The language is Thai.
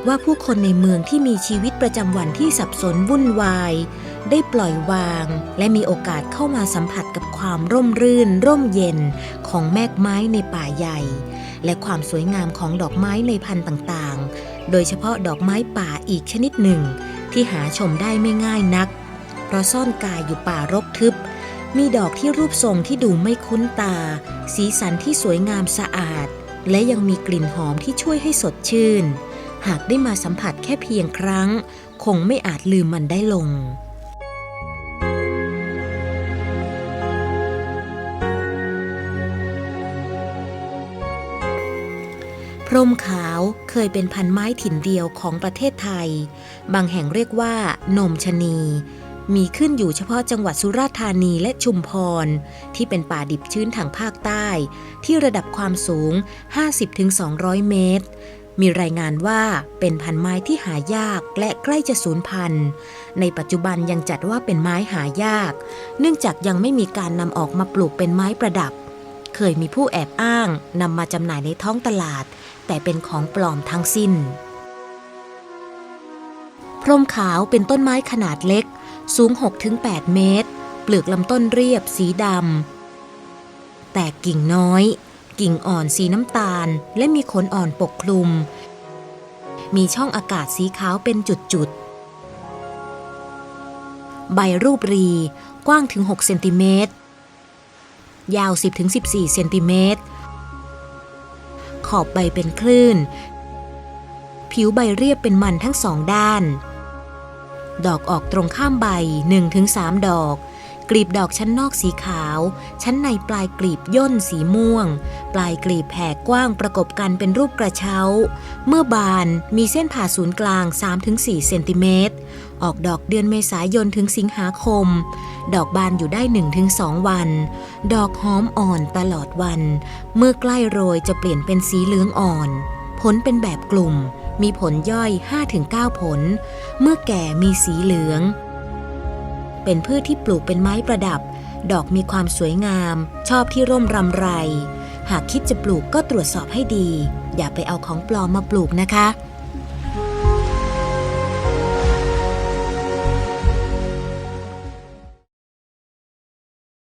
ากว่าผู้คนในเมืองที่มีชีวิตประจำวันที่สับสนวุ่นวาย ได้ปล่อยวาง และมีโอกาสเข้ามาสัมผัสกับความร่มรื่น ร่มเย็นของแมกไม้ในป่าใหญ่ และความสวยงามของดอกไม้ในพันธุ์ต่างๆ โดยเฉพาะดอกไม้ป่าอีกชนิดหนึ่ง ที่หาชมได้ไม่ง่ายนัก เพราะซ่อนกายอยู่ป่ารกทึบ มีดอกที่รูปทรงที่ดูไม่คุ้นตา สีสันที่สวยงามสะอาด และยังมีกลิ่นหอมที่ช่วยให้สดชื่น หากได้มาสัมผัสแค่เพียงครั้ง คงไม่อาจลืมมันได้ลง พรมขาวเคยเป็นพันไม้ถิ่นเดียวของประเทศไทย บางแห่งเรียกว่านมชะนี มีขึ้นอยู่เฉพาะจังหวัดสุราษฎร์ธานีและชุมพร ที่เป็นป่าดิบชื้นทางภาคใต้ ที่ระดับความสูง 50-200 เมตร มีรายงานว่าเป็นพันไม้ที่หายากและใกล้จะสูญพันธุ์ ในปัจจุบันยังจัดว่าเป็นไม้หายาก เนื่องจากยังไม่มีการนำออกมาปลูกเป็นไม้ประดับ เคยมีผู้แอบอ้างนำมาจำหน่ายในท้องตลาด แต่เป็นของปลอมทั้งสิ้น พรมขาวเป็นต้นไม้ขนาดเล็ก สูง 6-8 เมตร เปลือกลำต้นเรียบสีดำแต่กิ่งน้อย กิ่งอ่อนสีน้ำตาล และมีขนอ่อนปกคลุม มีช่องอากาศสีขาวเป็นจุดๆ ใบรูปรีกว้างถึง 6 เซนติเมตร ยาว 10-14 เซนติเมตร ขอบใบเป็นคลื่น ผิวใบเรียบเป็นมันทั้งสองด้าน ดอกออกตรงข้ามใบ 1-3 ดอก กลีบดอกชั้นนอกสีขาว ชั้นในปลายกลีบย่นสีม่วง ปลายกลีบแผ่กว้างประกบกันเป็นรูปกระเช้า เมื่อบานมีเส้นผ่าศูนย์กลาง 3-4 เซนติเมตร ออกดอกเดือนเมษายนถึงสิงหาคม ดอกบานอยู่ได้ 1-2 วัน ดอกหอมอ่อนตลอดวัน เมื่อใกล้โรยจะเปลี่ยนเป็นสีเหลืองอ่อน ผลเป็นแบบกลุ่ม มีผลย่อย 5-9 ผล เมื่อแก่มีสีเหลือง เป็นพืชที่ปลูกเป็นไม้ประดับ ดอกมีความสวยงาม ชอบที่ร่มรำไร หากคิดจะปลูกก็ตรวจสอบให้ดี อย่าไปเอาของปลอมมาปลูกนะคะ